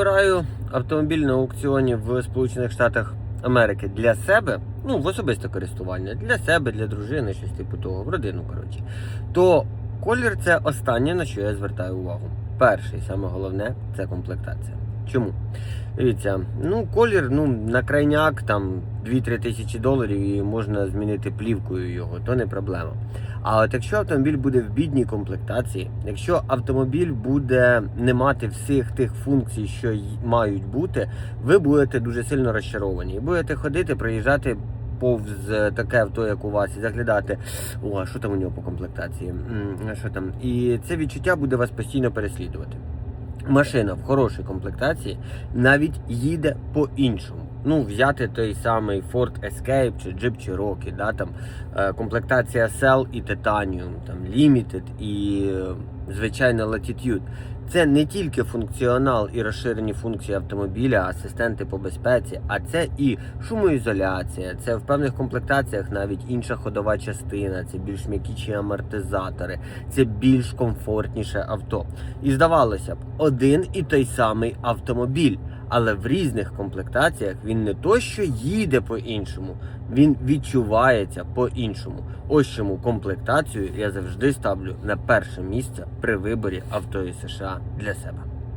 Вибираю автомобіль на аукціоні в Сполучених Штатах Америки для себе, ну в особисте користування, для себе, для дружини, щось типу того, в родину, коротше. То колір це останнє, на що я звертаю увагу. Перший, саме головне, це комплектація. Чому? Дивіться, ну колір, ну на крайняк там 2-3 тисячі доларів і можна змінити плівкою його, то не проблема. А от якщо автомобіль буде в бідній комплектації, якщо автомобіль буде не мати всіх тих функцій, що мають бути, ви будете дуже сильно розчаровані. І будете ходити, проїжджати повз е, таке авто, як у вас, і заглядати, о, що там у нього по комплектації? Що там? І це відчуття буде вас постійно переслідувати. Машина в хорошій комплектації навіть їде по-іншому. Ну, взяти той самий Ford Escape чи Jeep Cherokee, да, там, е, комплектація Cell і Titanium, там, Limited і е, звичайно Latitude. Це не тільки функціонал і розширені функції автомобіля, асистенти по безпеці, а це і шумоізоляція, це в певних комплектаціях навіть інша ходова частина, це більш м'якіші амортизатори, це більш комфортніше авто. І здавалося б, один і той самий автомобіль, але в різних комплектаціях він не то, що їде по-іншому, він відчувається по-іншому. Ось чому комплектацію я завжди ставлю на перше місце при виборі авто із США для себе.